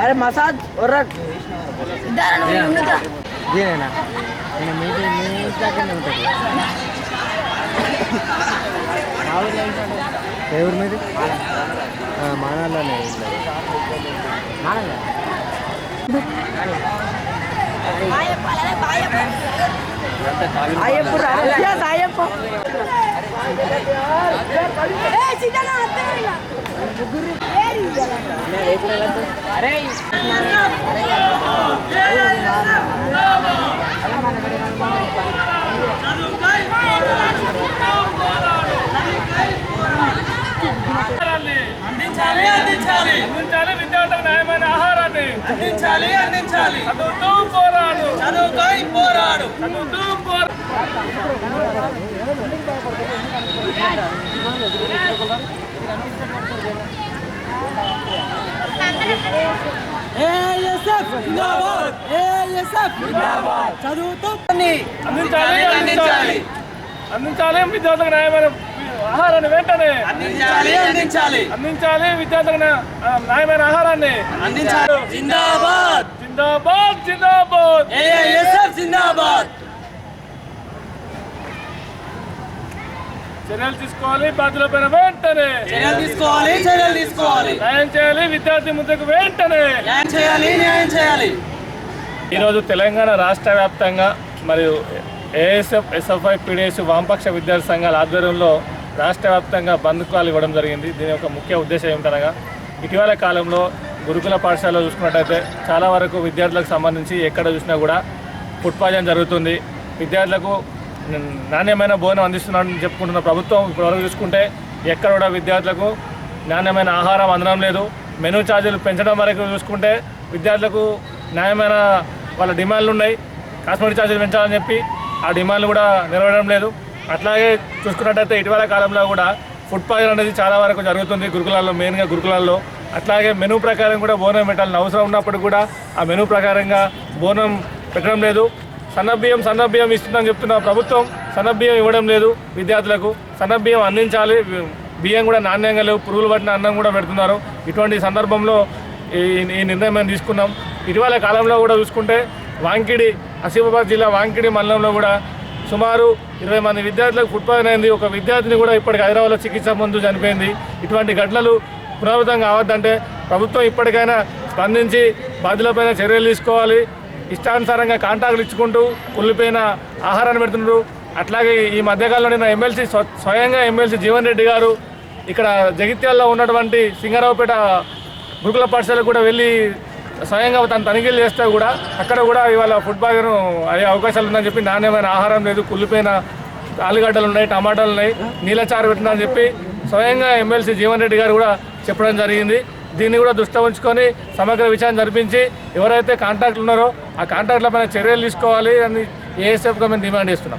అరే మసాజ్ దీనేనా నేను మీ మీ దగ్గరనే ఉంటుంది. ఎవరి మీద? మానాల్లోనే అయ్యప్ప అయ్యప్ప అందించాలి అందించాలి. అందించాలి విద్యార్థులకు న్యాయమైన ఆహారాన్ని అందించాలి. అందించాలి చదువుతూ పోరాడు. చదువుకై పోరాడు. చదువుతూ పోరాడు. అందించాలి అందించాలి అందించాలి. విద్యార్థులకు న్యాయమైన ఆహారాన్ని వెంటనే అందించాలి అందించాలి. అందించాలి విద్యార్థులకు న్యాయమైన ఆహారాన్ని. అందించాలి. జిందాబాద్. జిందాబాద్ జిందాబాద్. జిందాబాద్. చర్యలు తీసుకోవాలి బాధ్యులపైన వెంటనే. చర్యలు తీసుకోవాలి చర్యలు తీసుకోవాలి. న్యాయం చేయాలి విద్యార్థి ముద్దకు వెంటనే. న్యాయం చేయాలి న్యాయం చేయాలి. ఈరోజు తెలంగాణ రాష్ట్ర వ్యాప్తంగా మరియు ఏఎస్ఎఫ్ ఎస్ఎఫ్ఐ పీడిఎస్ వామపక్ష విద్యార్థి సంఘాల ఆధ్వర్యంలో రాష్ట్ర వ్యాప్తంగా బంద్ కాల్ ఇవ్వడం జరిగింది. దీని యొక్క ముఖ్య ఉద్దేశం ఏమిటనగా ఇటీవల కాలంలో గురుకుల పాఠశాలలో చూసుకున్నట్టయితే చాలా వరకు విద్యార్థులకు సంబంధించి ఎక్కడ చూసినా కూడా ఫుడ్ పాయిజన్ జరుగుతుంది. విద్యార్థులకు నాణ్యమైన భోజనం అందిస్తున్నామని చెప్పుకుంటున్న ప్రభుత్వం ఇప్పటివరకు చూసుకుంటే ఎక్కడ కూడా విద్యార్థులకు నాణ్యమైన ఆహారం అందడం లేదు. మెనూ ఛార్జీలు పెంచడం వరకు చూసుకుంటే విద్యార్థులకు న్యాయమైన వాళ్ళ డిమాండ్లు ఉన్నాయి. కాస్మెటిక్ ఛార్జీలు పెంచాలని చెప్పి ఆ డిమాండ్లు కూడా నెరవేరడం లేదు. అట్లాగే చూసుకున్నట్టయితే ఇటీవల కాలంలో కూడా ఫుడ్ పాయిజన్ అనేది చాలా వరకు జరుగుతుంది గురుకులాల్లో మెయిన్గా గురుకులాల్లో. అట్లాగే మెనూ ప్రకారం కూడా బోనం పెట్టాలని అవసరం ఉన్నప్పుడు కూడా ఆ మెనూ ప్రకారంగా బోనం పెట్టడం లేదు. సన్నబియ్యం సన్నబియ్యం ఇస్తుందని చెప్తున్న ప్రభుత్వం సన్నబియ్యం ఇవ్వడం లేదు విద్యార్థులకు. సన్నబియ్యం అందించాలి. బియ్యం కూడా నాణ్యంగా లేవు. పురుగులు పట్టిన అన్నం కూడా పెడుతున్నారు. ఇటువంటి సందర్భంలో ఈ ఈ నిర్ణయం మేము తీసుకున్నాం. ఇటీవల కాలంలో కూడా చూసుకుంటే వాంకిడి ఆసిఫాబాద్ జిల్లా వాంకిడి మండలంలో కూడా సుమారు ఇరవై మంది విద్యార్థులకు ఫుడ్ పాయిజన్ అయింది. ఒక విద్యార్థిని కూడా ఇప్పటికి హైదరాబాద్లో చికిత్స ముందు చనిపోయింది. ఇటువంటి ఘటనలు పునరావృతం కావద్దంటే ప్రభుత్వం ఇప్పటికైనా స్పందించి బాధ్యులపైన చర్యలు తీసుకోవాలి. ఇష్టానుసారంగా కాంటాక్ట్లు ఇచ్చుకుంటూ కుళ్ళిపోయిన ఆహారాన్ని పెడుతున్నారు అట్లాగే ఈ మధ్యకాలంలో నిన్న ఎమ్మెల్సీ స్వయంగా ఎమ్మెల్సీ జీవన్ రెడ్డి గారు ఇక్కడ జగిత్యాల్లో ఉన్నటువంటి సింగారావుపేట గురుకుల పాఠశాలకు కూడా వెళ్ళి స్వయంగా తను తనిఖీలు చేస్తే కూడా అక్కడ కూడా ఇవాళ ఫుడ్ పాయిజన్ అయ్యే అవకాశాలు ఉందని చెప్పి నాణ్యమైన ఆహారం లేదు కుళ్ళిపోయిన ఆలుగడ్డలు ఉన్నాయి టమాటాలు ఉన్నాయి నీళ్ళచారు పెట్టిందని చెప్పి స్వయంగా ఎమ్మెల్సీ జీవన్ రెడ్డి గారు కూడా చెప్పడం జరిగింది. దీన్ని కూడా దృష్టి ఉంచుకొని సమగ్ర విచారణ జరిపించి ఎవరైతే కాంటాక్ట్లు ఉన్నారో ఆ కాంట్రాక్టులపైన చర్యలు తీసుకోవాలి అని ఏఎస్ఎఫ్గా మేము డిమాండ్ చేస్తున్నాం.